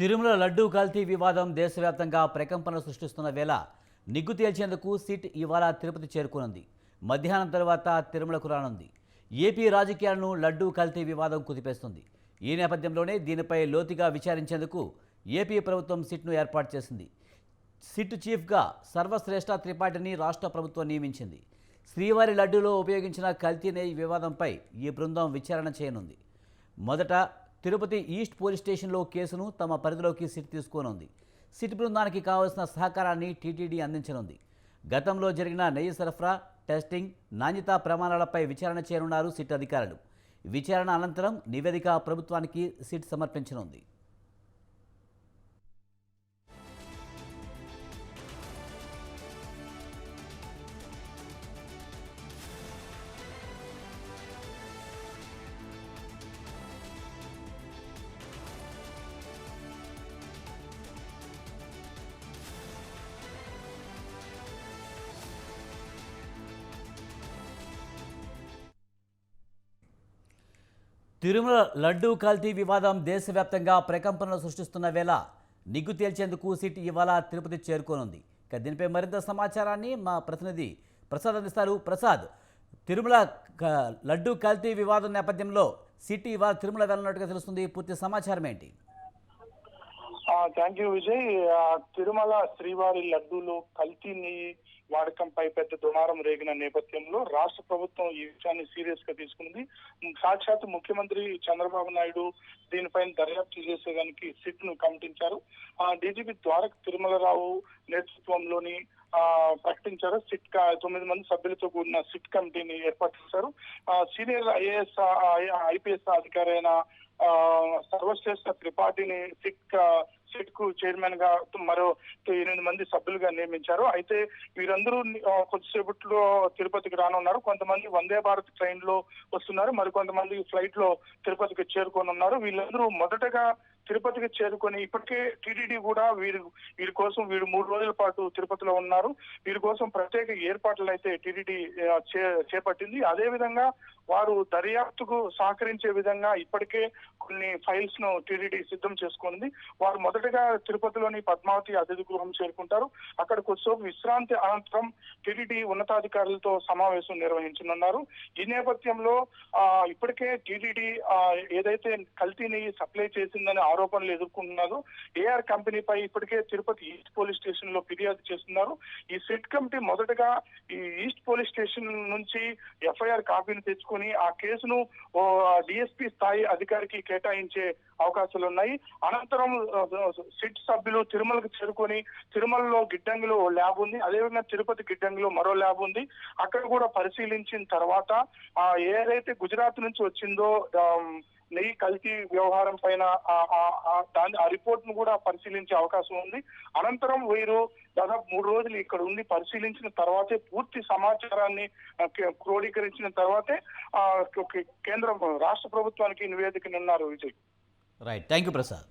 తిరుమల లడ్డూ కల్తీ వివాదం దేశవ్యాప్తంగా ప్రకంపన సృష్టిస్తున్న వేళ నిగ్గు తేల్చేందుకు సిట్ ఇవాళ తిరుపతి చేరుకునుంది. మధ్యాహ్నం తర్వాత తిరుమలకు రానుంది. ఏపీ రాజకీయాలను లడ్డూ కల్తీ వివాదం కుదిపేస్తుంది. ఈ నేపథ్యంలోనే దీనిపై లోతుగా విచారించేందుకు ఏపీ ప్రభుత్వం సిట్ను ఏర్పాటు చేసింది. సిట్ చీఫ్గా సర్వశ్రేష్ఠ త్రిపాఠిని రాష్ట్ర ప్రభుత్వం నియమించింది. శ్రీవారి లడ్డూలో ఉపయోగించిన కల్తీ నెయ్యి వివాదంపై ఈ బృందం విచారణ చేయనుంది. మొదట తిరుపతి ఈస్ట్ పోలీస్ స్టేషన్లో కేసును తమ పరిధిలోకి సిట్ తీసుకోనుంది. సిట్ బృందానికి కావలసిన సహకారాన్ని టీటీడీ అందించనుంది. గతంలో జరిగిన నెయ్యి సరఫరా టెస్టింగ్ నాణ్యతా ప్రమాణాలపై విచారణ చేయనున్నారు సిట్ అధికారులు. విచారణ అనంతరం నివేదిక ప్రభుత్వానికి సిట్ సమర్పించనుంది. తిరుమల లడ్డూ కల్తీ వివాదం దేశవ్యాప్తంగా ప్రకంపనలు సృష్టిస్తున్న వేళ నిగ్గు తేల్చేందుకు సిట్ ఇవాళ తిరుపతి చేరుకోనుంది. ఇక దీనిపై మరింత సమాచారాన్ని మా ప్రతినిధి ప్రసాద్ అందిస్తారు. ప్రసాద్ తిరుమల లడ్డూ కల్తీ వివాదం నేపథ్యంలో సిట్ ఇవాళ తిరుమల వెళ్ళినట్టుగా తెలుస్తుంది. పూర్తి సమాచారం ఏంటి? Thank you Vijay. తిరుమల శ్రీవారి లడ్డూలు కల్తీని పై పెద్ద దుమారం రేగిన నేపథ్యంలో రాష్ట్ర ప్రభుత్వం ఈ విషయాన్ని సీరియస్గా తీసుకుంది. సాక్షాత్ ముఖ్యమంత్రి చంద్రబాబు నాయుడు దీనిపైన దర్యాప్తు చేసేదానికి సిట్ను కమిటించారు. ఆ డీజీపీ ద్వారక తిరుమలరావు నేతృత్వంలోని ప్రకటించారు. సిట్ కా- తొమ్మిది మంది సభ్యులతో కూడిన సిట్ కమిటీని ఏర్పాటు చేశారు. సీనియర్ ఐఏఎస్ ఐపీఎస్ అధికారి అయిన సర్వశ్రేష్ఠ త్రిపాఠిని సిట్ సిట్కు చైర్మన్గా మరో ఎనిమిది మంది సభ్యులుగా నియమించారు. అయితే వీరందరూ కొద్దిసేపట్లో తిరుపతికి రానున్నారు. కొంతమంది వందే భారత్ ట్రైన్లో వస్తున్నారు. మరికొంతమంది ఫ్లైట్లో తిరుపతికి చేరుకోనున్నారు. వీళ్ళందరూ మొదటగా తిరుపతికి చేరుకొని ఇప్పటికే టీటీడీ కూడా వీరి వీరి కోసం వీరు మూడు రోజుల పాటు తిరుపతిలో ఉన్నారు. వీరి కోసం ప్రత్యేక ఏర్పాట్లు అయితే టీటీడీ చేపట్టింది. అదే విధంగా వారు దర్యాప్తుకు సహకరించే విధంగా ఇప్పటికే కొన్ని ఫైల్స్ను టీటీడీ సిద్ధం చేసుకుంది. వారు మొదటగా తిరుపతిలోని పద్మావతి అతిథి గృహం చేరుకుంటారు. అక్కడ కొద్దిసేపు విశ్రాంతి అనంతరం టీటీడీ ఉన్నతాధికారులతో సమావేశం నిర్వహించనున్నారు. ఈ నేపథ్యంలో ఆ ఇప్పటికే టీటీడీ ఏదైతే కల్తీని సప్లై చేసిందని ఆరోపణలు ఎదుర్కొంటున్నారు. ఏఆర్ కంపెనీపై ఇప్పటికే తిరుపతి ఈస్ట్ పోలీస్ స్టేషన్లో ఫిర్యాదు చేస్తున్నారు. ఈ సిట్ కమిటీ మొదటగా ఈ ఈస్ట్ పోలీస్ స్టేషన్ నుంచి ఎఫ్ఐఆర్ కాపీని తెచ్చుకొని ఆ కేసును ఓ డిఎస్పీ స్థాయి అధికారికి కేటాయించే అవకాశాలు ఉన్నాయి అనంతరం సిట్ సభ్యులు తిరుమలకు చేరుకొని తిరుమలలో గిడ్డంగిలో ఓ ల్యాబ్ ఉంది. అదేవిధంగా తిరుపతి గిడ్డంగిలో మరో ల్యాబ్ ఉంది. అక్కడ కూడా పరిశీలించిన తర్వాత ఏదైతే గుజరాత్ నుంచి వచ్చిందో నెయ్యి కల్తీ వ్యవహారం పైన దాని ఆ రిపోర్ట్ను కూడా పరిశీలించే అవకాశం ఉంది. అనంతరం వీరు దాదాపు మూడు రోజులు ఇక్కడ ఉండి పరిశీలించిన తర్వాతే పూర్తి సమాచారాన్ని క్రోడీకరించిన తర్వాతే కేంద్రం కేంద్ర రాష్ట్ర ప్రభుత్వానికి నివేదికనున్నారు Vijay. Right thank you Prasad